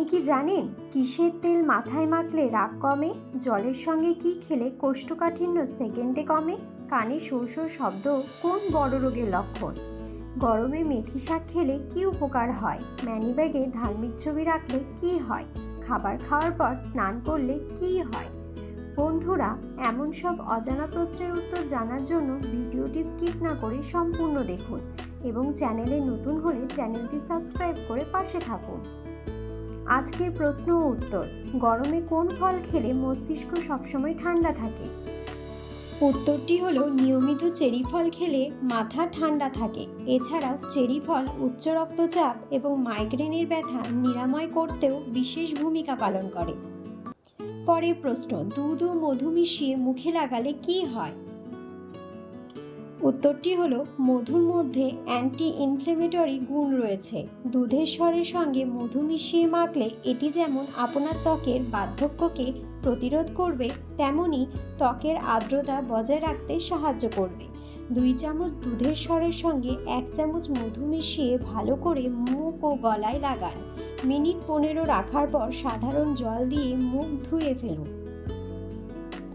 আপনি কি জানেন কিসের তেল মাথায় মাখলে রাগ কমে? জলের সঙ্গে কি খেলে কোষ্ঠকাঠিন্য সেকেন্ডে কমে? কানে শো শো শব্দ কোন বড় রোগের লক্ষণ? গরমে মেথি শাক খেলে কি উপকার হয়? ম্যানি ব্যাগে ধার্মিক ছবি রাখলে কি হয়? খাবার খাওয়ার পর স্নান করলে কি হয়? বন্ধুরা, এমন সব অজানা প্রশ্নের উত্তর জানার জন্য ভিডিওটি স্কিপ না করে সম্পূর্ণ দেখুন এবং চ্যানেলে নতুন হলে চ্যানেলটি সাবস্ক্রাইব করে পাশে থাকুন। আজকের প্রশ্ন উত্তর। গরমে কোন ফল খেলে মস্তিষ্ক সবসময় ঠান্ডা থাকে? উত্তরটি হলো নিয়মিত চেরি ফল খেলে মাথা ঠান্ডা থাকে। এছাড়াও চেরি ফল উচ্চ রক্তচাপ এবং মাইগ্রেনের ব্যথা নিরাময় করতেও বিশেষ ভূমিকা পালন করে। পরের প্রশ্ন, দুধ ও মধু মিশিয়ে মুখে লাগালে কি হয়? উত্তরটি হলো, মধুর মধ্যে অ্যান্টি ইনফ্লেমেটরি গুণ রয়েছে। দুধের স্বরের সঙ্গে মধু মিশিয়ে মাখলে এটি যেমন আপনার ত্বকের বার্ধক্যকে প্রতিরোধ করবে, তেমনি ত্বকের আর্দ্রতা বজায় রাখতে সাহায্য করবে। দুই চামচ দুধের স্বরের সঙ্গে এক চামচ মধু মিশিয়ে ভালো করে মুখ ও গলায় লাগান। মিনিট পনেরো রাখার পর সাধারণ জল দিয়ে মুখ ধুয়ে ফেলুন।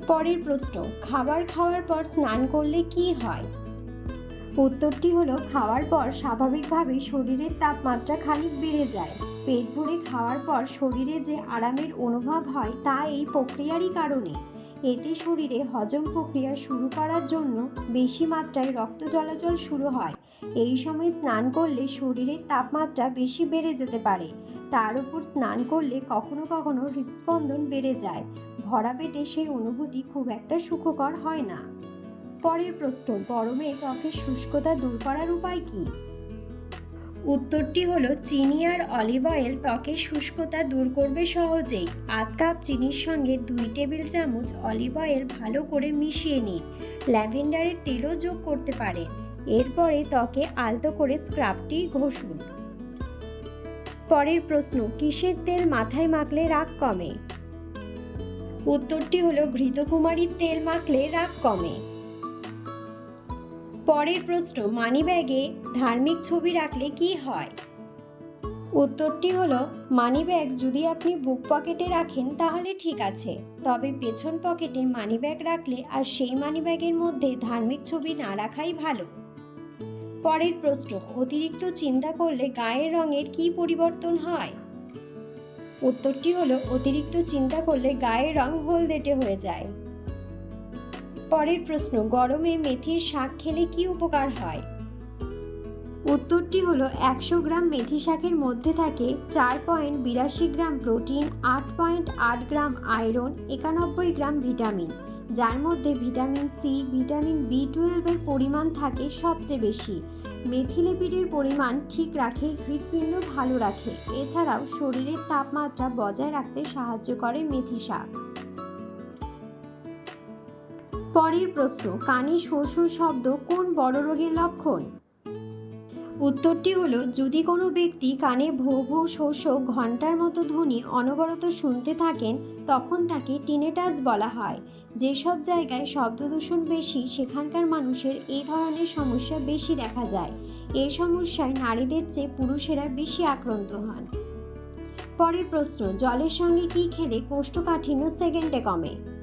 পরের প্রশ্ন, খাবার খাওয়ার পর স্নান করলে কি হয়? উত্তরটি হলো, খাওয়ার পর স্বাভাবিকভাবে শরীরের তাপমাত্রা খানিক বেড়ে যায়। পেট ভরে খাওয়ার পর শরীরে যে আরামের অনুভব হয় তা এই প্রক্রিয়ারই কারণে। এতে শরীরে হজম প্রক্রিয়া শুরু করার জন্য বেশি মাত্রায় রক্ত চলাচল শুরু হয়। এই সময় স্নান করলে শরীরের তাপমাত্রা বেশি বেড়ে যেতে পারে। তার উপর স্নান করলে কখনো কখনো হৃদস্পন্দন বেড়ে যায়। ভরা পেটে সেই অনুভূতি খুব একটা সুখকর হয় না। পরের প্রশ্ন, গরমে ত্বকের শুষ্কতা দূর করার উপায় কি? উত্তরটি হলো, চিনি আর অলিভ অয়েল ত্বকের শুষ্কতা দূর করবে সহজেই। আধ কাপ চিনির সঙ্গে দুই টেবিল চামচ অলিভ অয়েল ভালো করে মিশিয়ে নিন। ল্যাভেন্ডারের তেলও যোগ করতে পারেন এরপরে ত্বকে আলতো করে স্ক্রাবটি ঘষুন। পরের প্রশ্ন, কিসের তেল মাথায় মাখলে রাগ কমে? উত্তরটি হলো, ঘৃতকুমারীর তেল মাখলে রাগ কমে। পরের প্রশ্ন, মানিব্যাগে ধার্মিক ছবি রাখলে কি হয়? উত্তরটি হলো, মানিব্যাগ যদি আপনি বুক পকেটে রাখেন তাহলে ঠিক আছে। তবে পেছন পকেটে মানিব্যাগ রাখলে আর সেই মানিব্যাগের মধ্যে ধার্মিক ছবি না রাখাই ভালো। পরের প্রশ্ন, অতিরিক্ত চিন্তা করলে গায়ের রঙের কি পরিবর্তন হয়? উত্তরটি হলো, অতিরিক্ত চিন্তা করলে গায়ের রং হলদেটে হয়ে যায়। পরের প্রশ্ন, গরমে মেথির শাক খেলে কি উপকার হয়? উত্তরটি হলো, একশো গ্রাম মেথি শাকের মধ্যে থাকে চার পয়েন্ট বিরাশি গ্রাম প্রোটিন, আট পয়েন্ট আট গ্রাম আয়রন, একানব্বই গ্রাম ভিটামিন, যার মধ্যে ভিটামিন সি, ভিটামিন বি টুয়েলভের পরিমাণ থাকে সবচেয়ে বেশি। মেথিলিপিডের পরিমাণ ঠিক রাখে, হৃৎপিণ্ড ভালো রাখে। এছাড়াও শরীরের তাপমাত্রা বজায় রাখতে সাহায্য করে মেথি শাক। পরের প্রশ্ন, কানে শো শো শব্দ কোন বড় রোগের লক্ষণ? উত্তরটি হলো, যদি কোনো ব্যক্তি কানে ভো ভো শো শো ঘণ্টার মতো ধ্বনি অনবরত শুনতে থাকেন, তখন তাকে টিনেটাস বলা হয়। যেসব জায়গায় শব্দ দূষণ বেশি, সেখানকার মানুষের এই ধরনের সমস্যা বেশি দেখা যায়। এই সমস্যায় নারীদের চেয়ে পুরুষেরা বেশি আক্রান্ত হন। পরের প্রশ্ন, জলের সঙ্গে কি খেলে কোষ্ঠকাঠিন্য সেকেন্ডে কমে?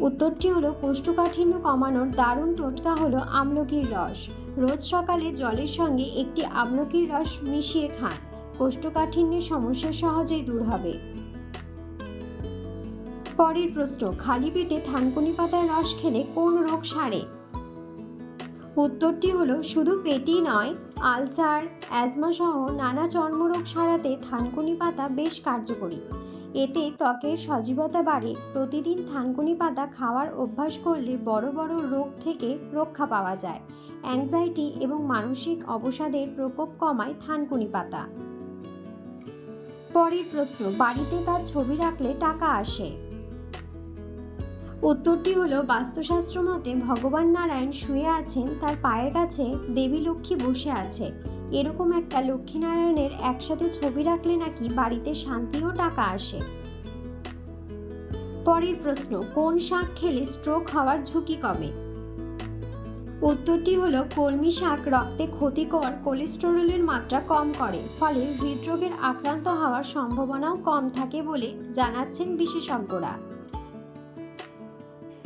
উত্তরটি হলো, কোষ্ঠকাঠিন্য কমানোর দারুণ টোটকা হলো আমলকির রস। রোজ সকালে জলের সঙ্গে একটি আমলকির রস মিশিয়ে খান। কোষ্ঠকাঠিন্যের সমস্যা সহজেই দূর হবে। পরের প্রশ্ন, খালি পেটে থানকুনি পাতার রস খেলে কোন রোগ সারে? উত্তরটি হলো, শুধু পেটই নয়, আলসার অ্যাজমা সহ নানা চর্মরোগ সারাতে থানকুনি পাতা বেশ কার্যকরী। এতে ত্বকের সজীবতা বাড়ে। প্রতিদিন থানকুনি পাতা খাওয়ার অভ্যাস করলে বড় বড় রোগ থেকে রক্ষা পাওয়া যায়। অ্যাংজাইটি এবং মানসিক অবসাদের প্রকোপ কমায় থানকুনি পাতা। পরের প্রশ্ন, বাড়িতে তার ছবি রাখলে টাকা আসে। উত্তরটি হলো, বাস্তুশাস্ত্র মতে ভগবান নারায়ণ শুয়ে আছেন, তার পায়ের কাছে দেবী লক্ষ্মী বসে আছে। এরকম একটা লক্ষ্মীনারায়ণের একসাথে ছবি রাখলে নাকি বাড়িতে শান্তি ও টাকা আসে। পরের প্রশ্ন, কোন শাক খেলে স্ট্রোক হওয়ার ঝুঁকি কমে? উত্তরটি হলো, কলমি শাক রক্তে ক্ষতিকর কোলেস্টেরলের মাত্রা কম করে, ফলে হৃদরোগের আক্রান্ত হওয়ার সম্ভাবনাও কম থাকে বলে জানাচ্ছেন বিশেষজ্ঞরা।